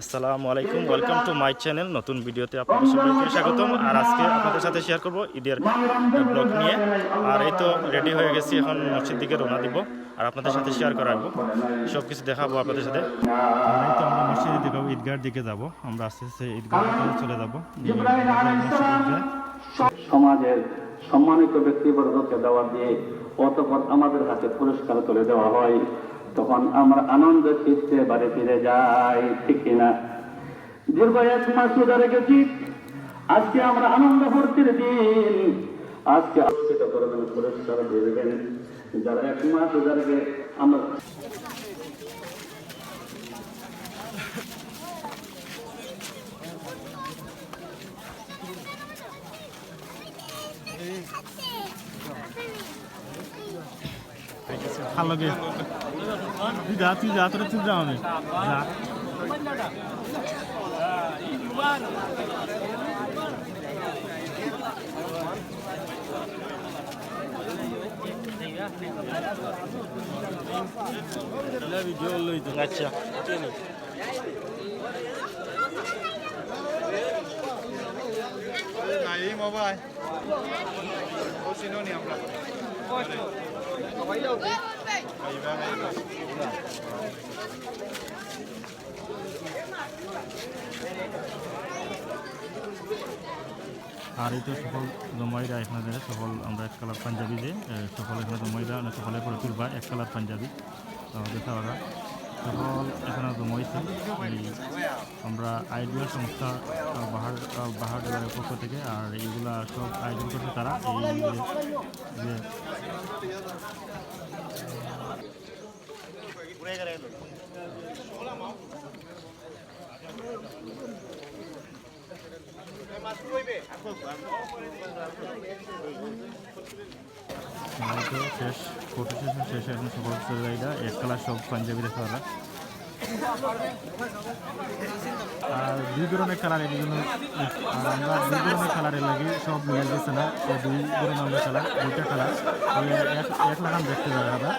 আসসালামু আলাইকুম welcome to my channel নতুন ভিডিওতে আপনাদের সবাইকে স্বাগতম। আর আজকে আপনাদের সাথে শেয়ার করব ঈদের ব্লগ নিয়ে। আর এই তো রেডি হয়ে গেছি এখন মসজিদ দিকে রওনা দিব আর আপনাদের সাথে শেয়ার করাবো। সব কিছু দেখাবো আপনাদের সাথে। আর এই তো আমরা মসজিদের দিকে ঈদগার দিকে যাব। আমরা আস্তে আস্তে ঈদগাহ চলে যাব। সমাজের সম্মানিত ব্যক্তিবর্গকে দেওয়া দিয়ে অতপর আমাদের হাতে পুরস্কার তুলে দেওয়া হয়। তখন আমরা আনন্দ চিত্তে বাড়ি ফিরে যাই, ঠিক কিনা? দীর্ঘ এক মাস রোজা রেখেছি আজকে আমরা আনন্দ ভর্তির দিন। আজকে আলোচিত যারা এক মাস রোজা আমরা ভালো তুই যা তুই যা তোরা তুই যা আমি যা আচ্ছা নাই মোবাইল আমরা আর এই তো সকল জমাইরা এখানে সকল আমরা এক কালার পাঞ্জাবি যে সকল এখানে জমাইরা সকলে করে তুলবা এক কালার পাঞ্জাবি। দেখা ওরা। সকল এখানে জমাইছে। আমরা আইডিয়া সংস্থা বাহার বাহার পক্ষ থেকে, আর এইগুলা সব আয়োজন করছে তারা। এই যে- শেষ ফটো সেশন শেষে এখন সকল চলে এক কালার সব পাঞ্জাবি দেখা আর দুই ধরনের কালার জন্য আমরা দুই ধরনের কালারের লাগে সব মিলে গেছে না দুই ধরনের আমরা কালার দুইটা কালার এক এক লাগাম দেখতে যাবে আমরা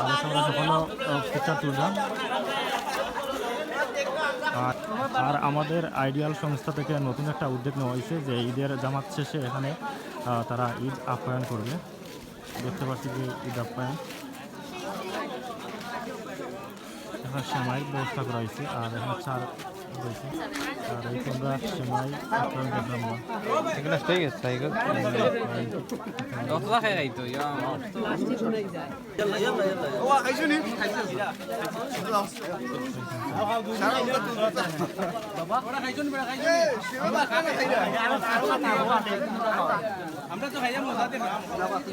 আমরা সকল পিকচার তুললাম আর আর আমাদের আইডিয়াল সংস্থা থেকে নতুন একটা উদ্যোগ নেওয়া হয়েছে যে ঈদের জামাত শেষে এখানে তারা ঈদ আপ্যায়ন করবে। দেখতে পাচ্ছি যে ঈদ আপ্যায়ন। এখানে সাময়িক ব্যবস্থা করা হয়েছে। আর এখানে চার আর এই তোমরা সেমাই আপ্যায়ন দেখলাম এগুলো ঠিক আছে সাইকেল Doktor খাই তো ইয়া আমরা তো খাইয়া মজা দেন আমার দাঁড়াতে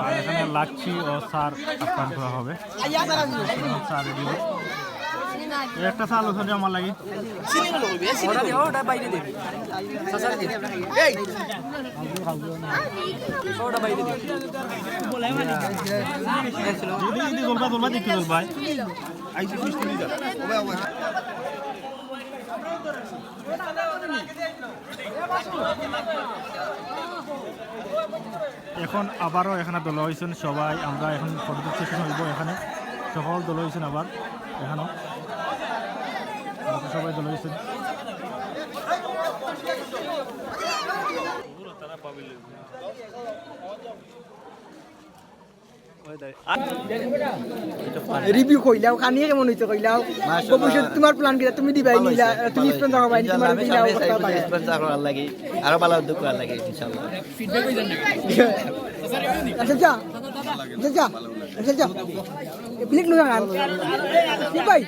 আর এখানে লাচ্ছি ও সার আপ্যায়ন করা হবে। সার একটা সাল ওখানে আমার লাগে। ওটা বাইরে দে এই ওটা বাইরে দে যদি যদি দলবা দলবা দেখতে দলবা আইসি সিস্টেম নিয়ে যা। এখন আবারও এখানে দল হয়েছেন সবাই আমরা এখন ফটো সেশন হইব এখানে। সকল দল হয়েছেন আবার এখানেও। সবাই দল হয়েছেন রিভিউ কইলাও কানিয়ে কেমন হইছে কইলাও? ভবিষ্যৎ তোমার প্ল্যান কি? তুমি দিবাই নিলা তুমি স্পন্সর তোমার দিলাও কথা পাই আরও ভালো উদ্যোগ করার লাগে ইনশাল্লাহ আচ্ছা যা। আচ্ছা যা। আচ্ছা যা। নো। জানান কি ভাই।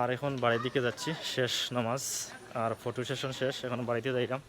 আর এখন বাড়ির দিকে যাচ্ছি শেষ নামাজ। আর ফটো সেশন শেষ এখন বাড়িতে যাইলাম।